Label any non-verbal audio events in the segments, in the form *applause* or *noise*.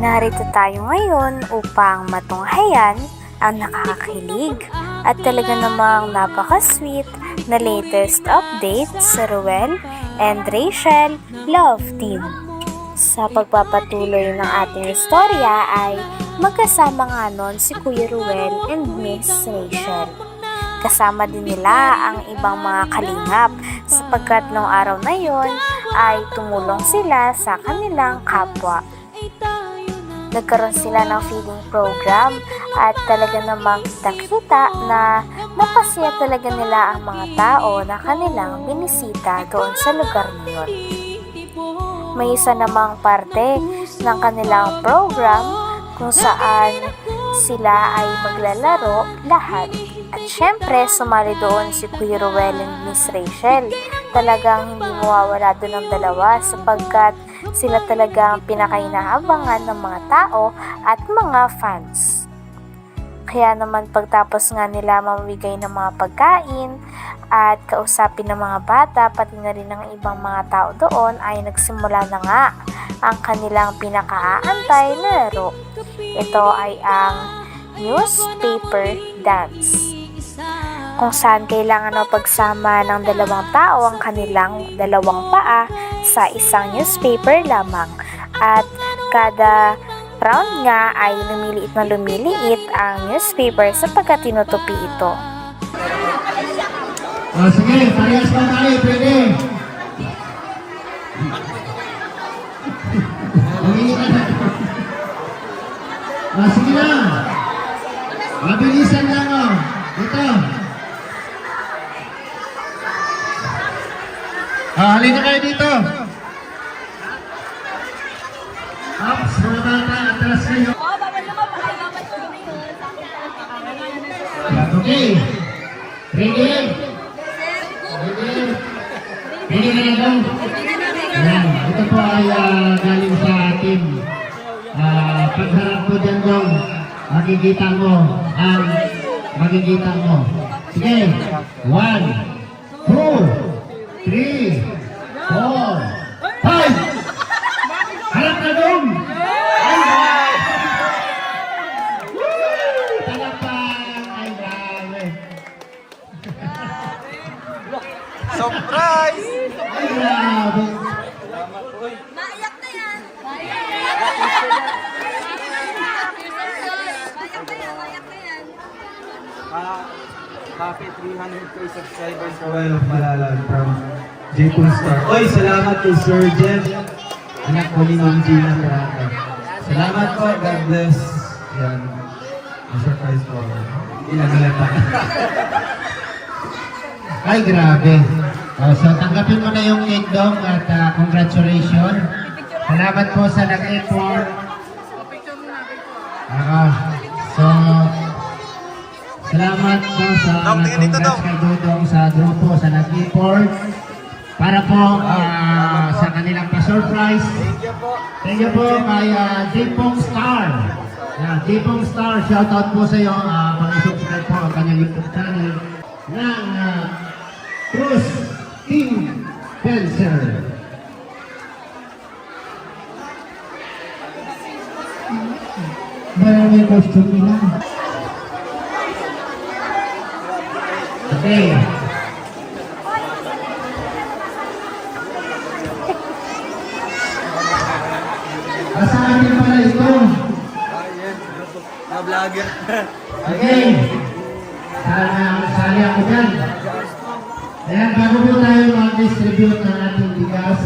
Narito tayo ngayon upang matunghayan ang nakakakilig at talaga namang napaka-sweet na latest update sa Ruel and Rachel Love Team. Sa pagpapatuloy ng ating istorya ay magkasama nga nun si Kuya Ruel and Miss Rachel. Kasama din nila ang ibang mga kalingap sapagkat noong araw na yon ay tumulong sila sa kanilang kapwa. Nagkaroon sila ng feeding program at talaga namang kita na napasaya talaga nila ang mga tao na kanilang binisita doon sa lugar na yun. May isa namang parte ng kanilang program kung saan sila ay maglalaro lahat. At syempre, sumali doon si Kuya Ruel and Miss Rachel. Talagang hindi mawawala doon ang dalawa sapagkat sila talaga ang pinakainaabangan ng mga tao at mga fans. Kaya naman pagtapos nga nila mamamigay ng mga pagkain at kausapin ng mga bata pati na rin ng ibang mga tao doon ay nagsimula na nga ang kanilang pinakaaantay na laro. Ito ay ang newspaper dance kung saan kailangan na pagsama ng dalawang tao ang kanilang dalawang paa sa isang newspaper lamang. At kada round nga ay lumiliit na lumiliit ang newspaper sapagkat tinutupi ito. O sige, parehas pa tayo, pwede. Humingi ka na. O sige na. Mabilisan lang o. Ito. Ah, halina kayo dito. Ups, mga bata, atras kayo. Okay. Ready? Ready? Ready na lang daw? Yan. Ito po ay ah, galing sa team. Ah, pagharap mo dyan daw, makikita mo ang makikita mo. Sige. One, two, three, four, five! Harap na doon! Surprise! Ay, grabe! Naiyak na yan. Naiyak na yan, naiyak na yan. Ah, bakit 300k subscribers Royal of Malalag from J. Star. Oy, salamat kay Sir Jeff. Anak ko ni Ma'am Gina Prata. Salamat po. God bless. Yan. Na-surprise po. Hindi lang halata. *laughs* Ay, grabe. Oh, so, tanggapin mo na yung dong at ah, congratulations. Salamat po sa nag-effort. Ako. So, salamat po sa Dong, tingin dito, Dong. kay Dodong sa grupo sa nag-effort. Para po ah, sa kanilang pa-surprise. Thank you po. Thank you po kay Jpong Star. Yeah, Jpong Star, shoutout po sa iyo. Uh, Pag-subscribe po ang kanyang YouTube channel ng uh, Cruz Team Fencer. Marami costume nila. Okay. Asahan niyo pala ito. Ayan. Na vlogger. Okay. Sana sali ako dyan. Ayan, bago po tayo mag-distribute ng ating bigas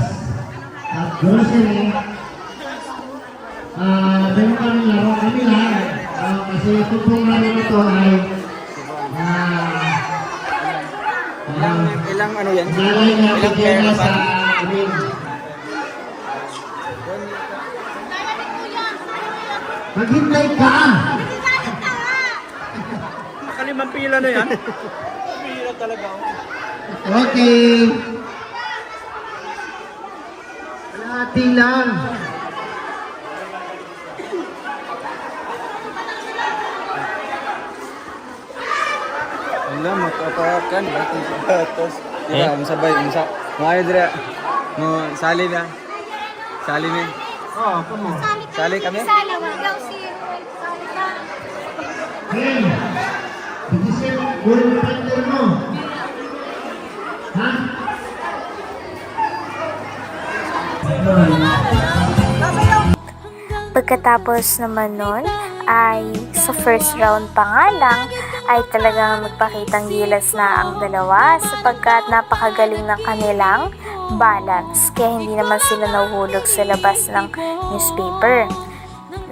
at grocery, ah, meron kami laro kami lang. Ah, kasi ito pong laro na ito ay ah, Ilang, ilang ano yan? Ilang bigyan na amin. Maghintay ka! Nakalimang pila na yan. pila talaga. Okay. Kalahati lang. Wala, makapakan. Bakit sa batos? Tira, eh? sabay. Sa, mga dira. Mo, sali na. Sali na. Oh, come on. Sali kami? Sali mo. Ikaw si Sali ka. Hey, siya goal defender mo. Ha? Pagkatapos naman nun, ay sa first round pa nga lang, ay talagang nagpakitang gilas na ang dalawa sapagkat napakagaling ng kanilang balance. Kaya hindi naman sila nahuhulog sa labas ng newspaper.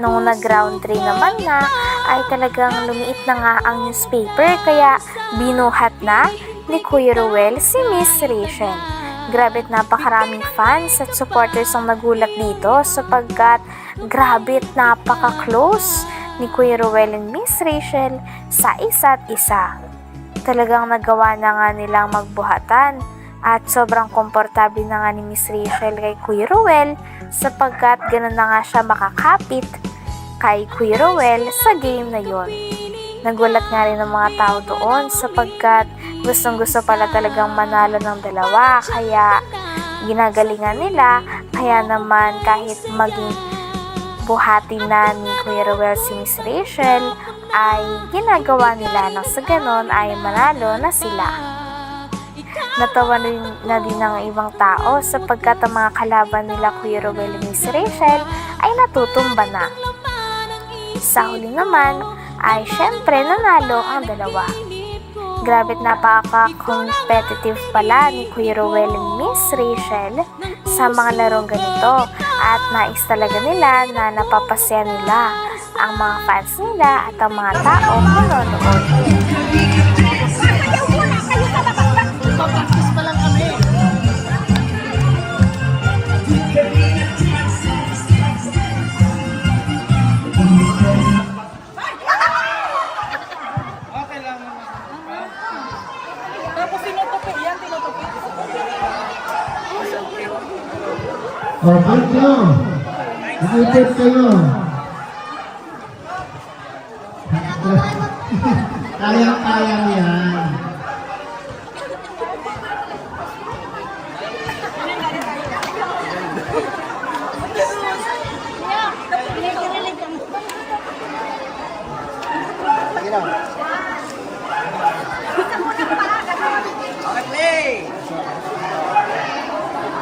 Nung nag-round 3 naman na, ay talagang lumiit na nga ang newspaper kaya binuhat na ni Kuya Ruel si Miss Rachel. Grabe at napakaraming fans at supporters ang nagulat dito sapagkat grabe at napaka-close ni Kuya Ruel and Miss Rachel sa isa't isa. Talagang nagawa na nga nilang magbuhatan at sobrang komportable na nga ni Miss Rachel kay Kuya Ruel sapagkat ganun na nga siya makakapit kay Kuya Ruel sa game na yon. Nagulat nga rin ang mga tao doon sapagkat gustong gusto pala talagang manalo ng dalawa kaya ginagalingan nila kaya naman kahit maging buhati na ni Kuya Ruel si Miss Rachel ay ginagawa nila nang sa ganon ay manalo na sila. Natawa na din, na din ng ibang tao sapagkat ang mga kalaban nila Kuya Ruel and Miss Rachel ay natutumba na. Sa huli naman ay syempre nanalo ang dalawa. Grabe napaka-competitive pala ni Kuya Ruel and Miss Rachel sa mga larong ganito at nais talaga nila na napapasaya nila ang mga fans nila at ang mga taong manonood. O, fight kayo. *laughs* Mag-ipit kayo. Kaya-kaya yan.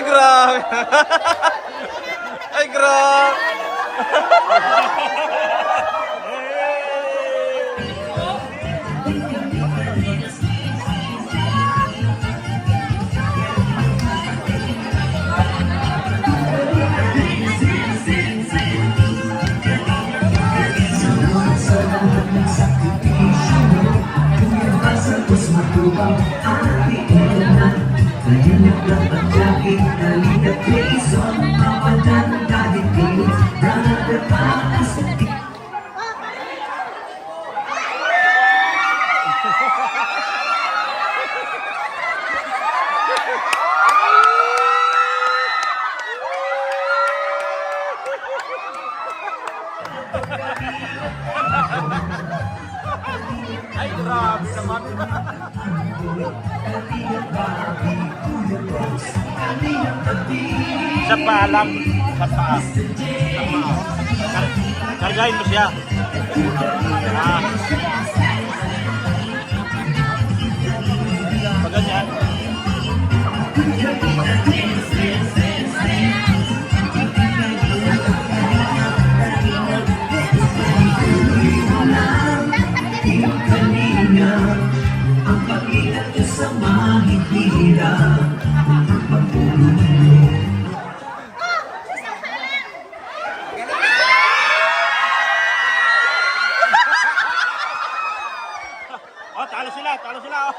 Ay, grabe! Ay, grabe! Ay, Sa palang, sa paa. Sa paa. Kar- Kargahin mo siya. Ah. Talo sila. Oh.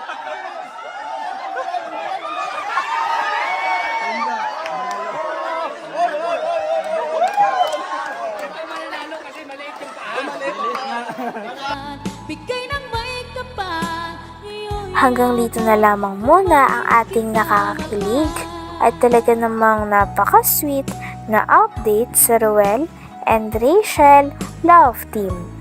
Hanggang dito na lamang muna ang ating nakakakilig at talaga namang napaka-sweet na update sa Ruel and Rachel Love Team.